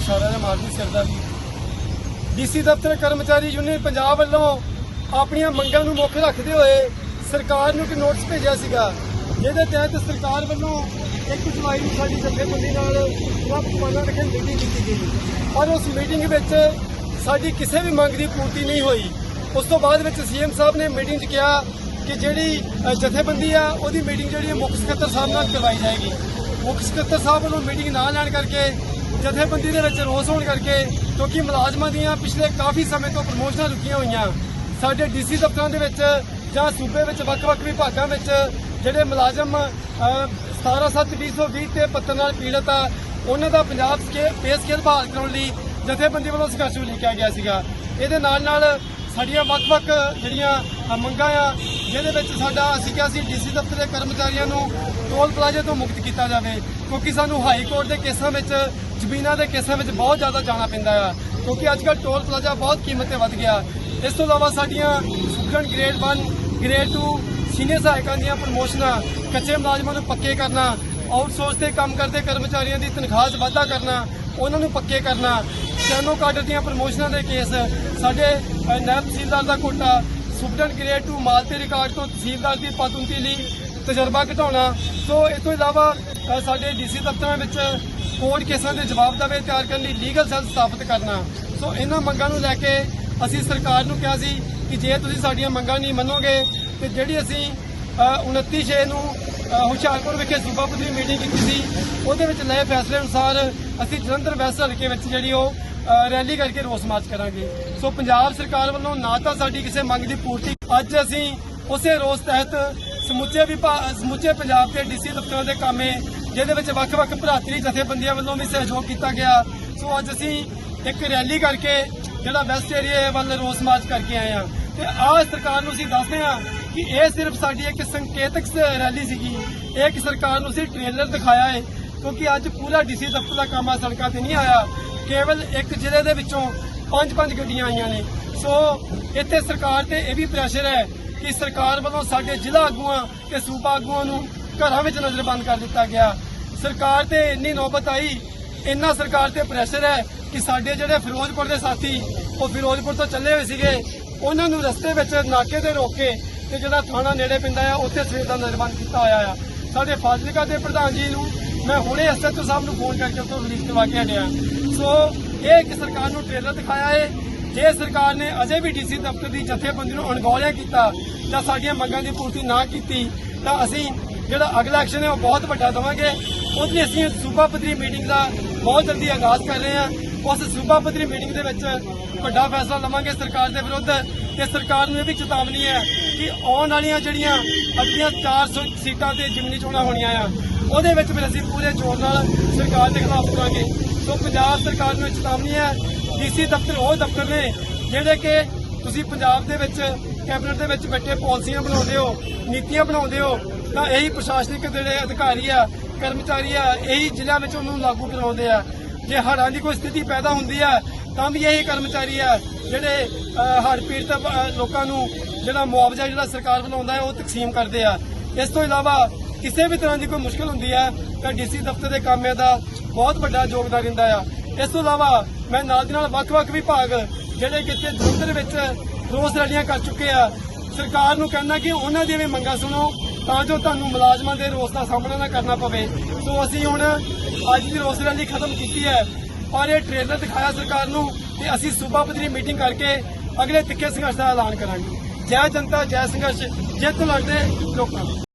ਇਸ਼ਾਰਾ ਜਿਹਾ ਮਾਰਦੀ ਸਿਰ ਦਾ ਡੀਸੀ ਦਫ਼ਤਰ ਕਰਮਚਾਰੀ ਯੂਨੀਅਨ ਪੰਜਾਬ ਵੱਲੋਂ ਆਪਣੀਆਂ ਮੰਗਾਂ ਨੂੰ ਮੁੱਖ ਰੱਖਦੇ ਹੋਏ ਸਰਕਾਰ ਨੂੰ ਇੱਕ ਨੋਟਿਸ ਭੇਜਿਆ ਸੀਗਾ, ਜਿਹਦੇ ਤਹਿਤ ਸਰਕਾਰ ਵੱਲੋਂ ਇੱਕ ਜੁਲਾਈ ਨੂੰ ਸਾਡੀ ਜਥੇਬੰਦੀ ਨਾਲ ਰੱਬ ਪਾਣਾ ਰੱਖਣ ਮੀਟਿੰਗ ਕੀਤੀ ਗਈ। ਪਰ ਉਸ ਮੀਟਿੰਗ ਵਿੱਚ ਸਾਡੀ ਕਿਸੇ ਵੀ ਮੰਗ ਦੀ ਪੂਰਤੀ ਨਹੀਂ ਹੋਈ। ਉਸ ਤੋਂ ਬਾਅਦ ਵਿੱਚ ਸੀਐਮ ਸਾਹਿਬ ਨੇ ਮੀਟਿੰਗ 'ਚ ਕਿਹਾ ਕਿ ਜਿਹੜੀ ਜਥੇਬੰਦੀ ਆ, ਉਹਦੀ ਮੀਟਿੰਗ ਜਿਹੜੀ ਮੁੱਖ ਸਕੱਤਰ ਸਾਹਿਬ ਨਾਲ ਕਰਵਾਈ ਜਾਏਗੀ। ਮੁੱਖ ਸਕੱਤਰ ਸਾਹਿਬ ਵੱਲੋਂ ਮੀਟਿੰਗ ਨਾ ਲੈਣ ਕਰਕੇ ਜਥੇਬੰਦੀ ਦੇ ਵਿੱਚ ਰੋਸ ਹੋਣ ਕਰਕੇ ਕਿਉਂਕਿ ਮੁਲਾਜ਼ਮਾਂ ਦੀਆਂ ਪਿਛਲੇ ਕਾਫੀ ਸਮੇਂ ਤੋਂ ਪ੍ਰਮੋਸ਼ਨਾਂ ਰੁਕੀਆਂ ਹੋਈਆਂ। ਸਾਡੇ ਡੀਸੀ ਦਫ਼ਤਰਾਂ ਦੇ ਵਿੱਚ ਜਾਂ ਸੂਬੇ ਵਿੱਚ ਵੱਖ-ਵੱਖ ਵਿਭਾਗਾਂ ਵਿੱਚ ਜਿਹੜੇ ਮੁਲਾਜ਼ਮ ਅ, 17720 ਤੇ ਪੱਤਰ ਨਾਲ ਪੀੜਤ ਆ ਉਹਨਾਂ ਦਾ ਪੰਜਾਬ ਸਕੇ ਪੇ ਸਕੇਲ ਬਹਾਲ ਕਰਾਉਣ ਲਈ ਜਥੇਬੰਦੀ ਵੱਲੋਂ ਸੰਘਰਸ਼ ਵੀ ਲਿਖਿਆ ਗਿਆ ਸੀਗਾ। ਇਹਦੇ ਨਾਲ ਨਾਲ ਸਾਡੀਆਂ ਵੱਖ-ਵੱਖ ਜਿਹੜੀਆਂ ਮੰਗਾਂ ਆ ਜਿਹਦੇ ਵਿੱਚ ਸਾਡਾ ਅਸੀਂ ਕਿਹਾ ਸੀ ਡੀਸੀ ਦਫ਼ਤਰ ਦੇ ਕਰਮਚਾਰੀਆਂ ਨੂੰ ਟੋਲ ਪਲਾਜ਼ੇ ਤੋਂ ਮੁਕਤ ਕੀਤਾ ਜਾਵੇ। ਕਿਉਂਕਿ ਸਾਨੂੰ ਹਾਈ ਕੋਰਟ ਦੇ ਕੇਸਾਂ ਵਿੱਚ ਜ਼ਮੀਨਾਂ ਦੇ ਕੇਸਾਂ ਵਿੱਚ ਬਹੁਤ ਜ਼ਿਆਦਾ ਜਾਣਾ ਪੈਂਦਾ ਆ ਕਿਉਂਕਿ ਅੱਜ ਕੱਲ੍ਹ ਟੋਲ ਪਲਾਜ਼ਾ ਬਹੁਤ ਕੀਮਤ ਤੇ ਵੱਧ ਗਿਆ। ਇਸ ਤੋਂ ਇਲਾਵਾ ਸਾਡੀਆਂ ਸੁਪਰਡੈਂਟ ਗ੍ਰੇਡ 1 ਗ੍ਰੇਡ 2 ਸੀਨੀਅਰ ਸਹਾਇਕਾਂ ਦੀਆਂ ਪ੍ਰਮੋਸ਼ਨਾਂ ਕੱਚੇ ਮੁਲਾਜ਼ਮਾਂ ਨੂੰ ਪੱਕੇ ਕਰਨਾ ਆਊਟਸੋਰਸ ਤੇ ਕੰਮ ਕਰਦੇ ਕਰਮਚਾਰੀਆਂ ਦੀ ਤਨਖਾਹ 'ਚ ਵਾਧਾ ਕਰਨਾ ਉਹਨਾਂ ਨੂੰ ਪੱਕੇ ਕਰਨਾ ਸੈਨੋ ਕਾਡਰ ਦੀਆਂ ਪ੍ਰਮੋਸ਼ਨਾਂ ਦੇ ਕੇਸ ਸਾਡੇ ਅ, ਨਾਇਬ ਤਹਿਸੀਲਦਾਰ ਦਾ ਕੋਟਾ ਸੁਪਰਡੈਂਟ ਗ੍ਰੇਡ 2 ਮਾਲਤੇ ਰਿਕਾਰਡ ਤੋਂ ਤਹਿਸੀਲਦਾਰ ਦੀ ਪਦਉੱਨਤੀ ਲਈ ਤਜਰਬਾ ਘਟਾਉਣਾ। ਸੋ ਇਸ ਤੋਂ ਇਲਾਵਾ ਸਾਡੇ ਡੀਸੀ ਦਫ਼ਤਰਾਂ ਵਿੱਚ ਕੋਰਟ ਕੇਸਾਂ ਦੇ ਜਵਾਬ ਦਵੇ ਤਿਆਰ ਕਰਨ ਲਈ ਲੀਗਲ ਸੈੱਲ ਸਥਾਪਿਤ ਕਰਨਾ। ਸੋ ਇਹਨਾਂ ਮੰਗਾਂ ਨੂੰ ਲੈ ਕੇ ਅਸੀਂ ਸਰਕਾਰ ਨੂੰ ਕਿਹਾ ਸੀ ਕਿ ਜੇ ਤੁਸੀਂ ਸਾਡੀਆਂ ਮੰਗਾਂ ਨਹੀਂ ਮੰਨੋਗੇ ਤੇ ਜਿਹੜੀ ਅਸੀਂ ਅ, 29 ਛੇ ਨੂੰ ਹੁਸ਼ਿਆਰਪੁਰ ਵਿਖੇ ਸੂਬਾ ਪੱਧਰੀ ਮੀਟਿੰਗ ਕੀਤੀ ਸੀ ਉਹਦੇ ਵਿੱਚ ਲਏ ਫੈਸਲੇ ਅਨੁਸਾਰ ਅਸੀਂ ਜਲੰਧਰ ਵੈਸਟ ਹਲਕੇ ਵਿੱਚ ਜਿਹੜੀ ਉਹ ਰੈਲੀ ਕਰਕੇ ਰੋਸ ਮਾਰਚ ਕਰਾਂਗੇ। ਸੋ ਪੰਜਾਬ ਸਰਕਾਰ ਵੱਲੋਂ ਨਾ ਤਾਂ ਸਾਡੀ ਕਿਸੇ ਮੰਗ ਦੀ ਪੂਰਤੀ ਅੱਜ ਅਸੀਂ ਉਸੇ ਰੋਸ ਤਹਿਤ ਸਮੁੱਚੇ ਵਿਭਾਗ ਸਮੁੱਚੇ ਪੰਜਾਬ ਦੇ ਡੀਸੀ ਦਫ਼ਤਰਾਂ ਦੇ ਕਾਮੇ ਜਿਹਦੇ ਵਿੱਚ ਵੱਖ-ਵੱਖ ਭਰਾਤਰੀ ਜਥੇਬੰਦੀਆਂ ਵੱਲੋਂ ਵੀ ਸਹਿਯੋਗ ਕੀਤਾ ਗਿਆ। ਸੋ ਅੱਜ ਅਸੀਂ ਇੱਕ ਰੈਲੀ ਕਰਕੇ ਜਿਹੜਾ ਵੈਸਟ ਏਰੀਆ ਵੱਲ ਰੋਸ ਮਾਰਚ ਕਰਕੇ ਆਏ ਆ ਤੇ ਆਹ ਸਰਕਾਰ ਨੂੰ ਅਸੀਂ ਦੱਸਦੇ ਹਾਂ ਕਿ ਇਹ ਸਿਰਫ ਸਾਡੀ ਇੱਕ ਸੰਕੇਤਕ ਰੈਲੀ ਸੀਗੀ। ਇਹ ਇੱਕ ਸਰਕਾਰ ਨੂੰ ਅਸੀਂ ਟ੍ਰੇਲਰ ਦਿਖਾਇਆ ਹੈ ਕਿਉਂਕਿ ਅੱਜ ਪੂਰਾ ਡੀਸੀ ਦਫ਼ਤਰ ਦਾ ਕੰਮ ਆ, ਸੜਕਾਂ ਤੇ ਨਹੀਂ ਆਇਆ। ਕੇਵਲ ਇੱਕ ਜ਼ਿਲ੍ਹੇ ਦੇ ਵਿੱਚੋਂ ਪੰਜ ਪੰਜ ਗੱਡੀਆਂ ਆਈਆਂ ਨੇ। ਸੋ ਇੱਥੇ ਸਰਕਾਰ ਤੇ ਇਹ ਵੀ ਪ੍ਰੈਸ਼ਰ ਹੈ ਕਿ ਸਰਕਾਰ ਵੱਲੋਂ ਸਾਡੇ ਜ਼ਿਲ੍ਹਾ ਆਗੂਆਂ ਤੇ ਸੂਬਾ ਆਗੂਆਂ ਨੂੰ ਘਰਾਂ ਵਿੱਚ ਨਜ਼ਰਬੰਦ ਕਰ ਦਿੱਤਾ ਗਿਆ। ਸਰਕਾਰ ਤੇ ਇੰਨੀ ਨੌਬਤ ਆਈ, ਇੰਨਾ ਸਰਕਾਰ ਤੇ ਪ੍ਰੈਸ਼ਰ ਹੈ ਕਿ ਸਾਡੇ ਜਿਹੜੇ ਫਿਰੋਜ਼ਪੁਰ ਦੇ ਸਾਥੀ, ਉਹ ਫਿਰੋਜ਼ਪੁਰ ਤੋਂ ਚੱਲੇ ਹੋਏ ਸੀਗੇ, ਉਹਨਾਂ ਨੂੰ ਰਸਤੇ ਵਿੱਚ ਨਾਕੇ ਤੇ ਰੋਕ ਕੇ ਤੇ ਜਿਹੜਾ ਥਾਣਾ ਨੇੜੇ ਪੈਂਦਾ ਆ, ਉੱਥੇ ਸਵੇਰ ਦਾ ਨਜ਼ਰਬੰਦ ਕੀਤਾ ਹੋਇਆ ਆ। ਸਾਡੇ ਫਾਜ਼ਿਲਕਾ ਦੇ ਪ੍ਰਧਾਨ ਜੀ ਨੂੰ ਮੈਂ ਹੁਣੇ ਐਸਐਚਓ ਸਾਹਿਬ ਨੂੰ ਫੋਨ ਕਰਕੇ ਉੱਥੋਂ ਰਿਲੀਜ਼ ਕਰਵਾ ਕੇ ਹਟਿਆ। ਸੋ ਇਹ ਇੱਕ ਸਰਕਾਰ ਨੂੰ ਟ੍ਰੇਲਰ ਦਿਖਾਇਆ ਹੈ ਜੇ ਸਰਕਾਰ ਨੇ ਅਜੇ ਵੀ ਡੀਸੀ ਦਫ਼ਤਰ ਦੀ ਜਥੇਬੰਦੀ ਨੂੰ ਅਣਗੌਲਿਆ ਕੀਤਾ ਜਾਂ ਸਾਡੀਆਂ ਮੰਗਾਂ ਦੀ ਪੂਰਤੀ ਨਾ ਕੀਤੀ, ਤਾਂ ਅਸੀਂ ਜਿਹੜਾ ਅਗਲਾ ਐਕਸ਼ਨ ਹੈ ਉਹ ਬਹੁਤ ਵੱਡਾ ਦਵਾਂਗੇ। ਉਹਦੇ ਅਸੀਂ ਸੂਬਾ ਪੱਧਰੀ ਮੀਟਿੰਗ ਦਾ ਬਹੁਤ ਜਲਦੀ ਆਗਾਜ਼ ਕਰ ਰਹੇ ਹਾਂ। ਉਸ ਸੂਬਾ ਪੱਧਰੀ ਮੀਟਿੰਗ ਦੇ ਵਿੱਚ ਵੱਡਾ ਫੈਸਲਾ ਲਵਾਂਗੇ ਸਰਕਾਰ ਦੇ ਵਿਰੁੱਧ। ਤੇ ਸਰਕਾਰ ਨੂੰ ਇਹ ਵੀ ਚੇਤਾਵਨੀ ਹੈ ਕਿ ਆਉਣ ਵਾਲੀਆਂ ਜਿਹੜੀਆਂ ਅੱਧੀਆਂ 400 ਸੀਟਾਂ ਤੇ ਜਿਮਨੀ ਚੋਣਾਂ ਹੋਣੀਆਂ ਆ, ਉਹਦੇ ਵਿੱਚ ਫਿਰ ਅਸੀਂ ਪੂਰੇ ਜ਼ੋਰ ਨਾਲ ਸਰਕਾਰ ਦੇ ਖਿਲਾਫ ਕਰਾਂਗੇ ਸੋ ਪੰਜਾਬ ਸਰਕਾਰ ਨੂੰ ਇਹ ਚੇਤਾਵਨੀ ਹੈ ਡੀਸੀ ਦਫ਼ਤਰ ਉਹ ਦਫ਼ਤਰ ਨੇ ਜਿਹੜੇ ਕਿ ਤੁਸੀਂ ਪੰਜਾਬ ਦੇ ਵਿੱਚ, ਕੈਬਨਿਟ ਦੇ ਵਿੱਚ ਬੈਠੇ ਪਾਲਿਸੀਆਂ ਬਣਾਉਂਦੇ ਹੋ, ਨੀਤੀਆਂ ਬਣਾਉਂਦੇ ਹੋ ਤਾਂ ਇਹੀ ਪ੍ਰਸ਼ਾਸਨਿਕ ਜਿਹੜੇ ਅਧਿਕਾਰੀ ਆ, ਕਰਮਚਾਰੀ ਆ, ਇਹੀ ਜ਼ਿਲ੍ਹਿਆਂ ਵਿੱਚ ਉਹਨੂੰ ਲਾਗੂ ਕਰਾਉਂਦੇ ਆ। ਜੇ ਹੜ੍ਹਾਂ ਦੀ ਕੋਈ ਸਥਿਤੀ ਪੈਦਾ ਹੁੰਦੀ ਆ, ਤਾਂ ਵੀ ਇਹੀ ਕਰਮਚਾਰੀ ਆ, ਜਿਹੜੇ ਹੜ੍ਹ ਪੀੜਤ ਲੋਕਾਂ ਨੂੰ ਜਿਹੜਾ ਮੁਆਵਜ਼ਾ ਜਿਹੜਾ ਸਰਕਾਰ ਵੱਲੋਂ ਆਉਂਦਾ ਹੈ, ਉਹ ਤਕਸੀਮ ਕਰਦੇ ਆ। ਇਸ ਤੋਂ ਇਲਾਵਾ ਕਿਸੇ ਵੀ ਤਰ੍ਹਾਂ ਦੀ ਕੋਈ ਮੁਸ਼ਕਲ ਹੁੰਦੀ ਆ, ਤਾਂ ਡੀਸੀ ਦਫ਼ਤਰ ਦੇ ਕਾਮਿਆਂ ਦਾ ਬਹੁਤ ਵੱਡਾ ਯੋਗਦਾਨ ਦਿੰਦਾ ਆ। ਇਸ ਤੋਂ ਇਲਾਵਾ ਮੈਂ ਨਾਲ ਦੀ ਨਾਲ ਵੱਖ-ਵੱਖ ਵਿਭਾਗ, ਜਿਹੜੇ ਕਿਤੇ ਇੱਥੇ ਜਲੰਧਰ ਵਿੱਚ ਰੋਸ ਰੈਲੀਆਂ ਕਰ ਚੁੱਕੇ ਆ, ਸਰਕਾਰ ਨੂੰ ਕਹਿਣਾ ਕਿ ਉਹਨਾਂ ਦੀਆਂ ਵੀ ਮੰਗਾਂ ਸੁਣੋ। ਤਾਂ ਜੋ ਤੁਹਾਨੂੰ ਮੁਲਾਜ਼ਮਾਂ ਦੇ ਰੋਸ ਦਾ ਸਾਹਮਣਾ ਨਾ ਕਰਨਾ ਪਵੇ। ਸੋ ਅਸੀਂ ਹੁਣ ਅੱਜ ਦੀ ਰੋਸ ਰੈਲੀ ਖਤਮ ਕੀਤੀ ਹੈ। ਔਰ ਇਹ ਟ੍ਰੇਲਰ ਦਿਖਾਇਆ ਸਰਕਾਰ ਨੂੰ ਤੇ ਅਸੀਂ ਸੂਬਾ ਪੱਧਰੀ ਮੀਟਿੰਗ ਕਰਕੇ ਅਗਲੇ ਤਿੱਖੇ ਸੰਘਰਸ਼ ਦਾ ਐਲਾਨ ਕਰਾਂਗੇ। ਜੈ ਜਨਤਾ, ਜੈ ਸੰਘਰਸ਼, ਜਿੱਤ ਲੜਦੇ ਲੋਕਾਂ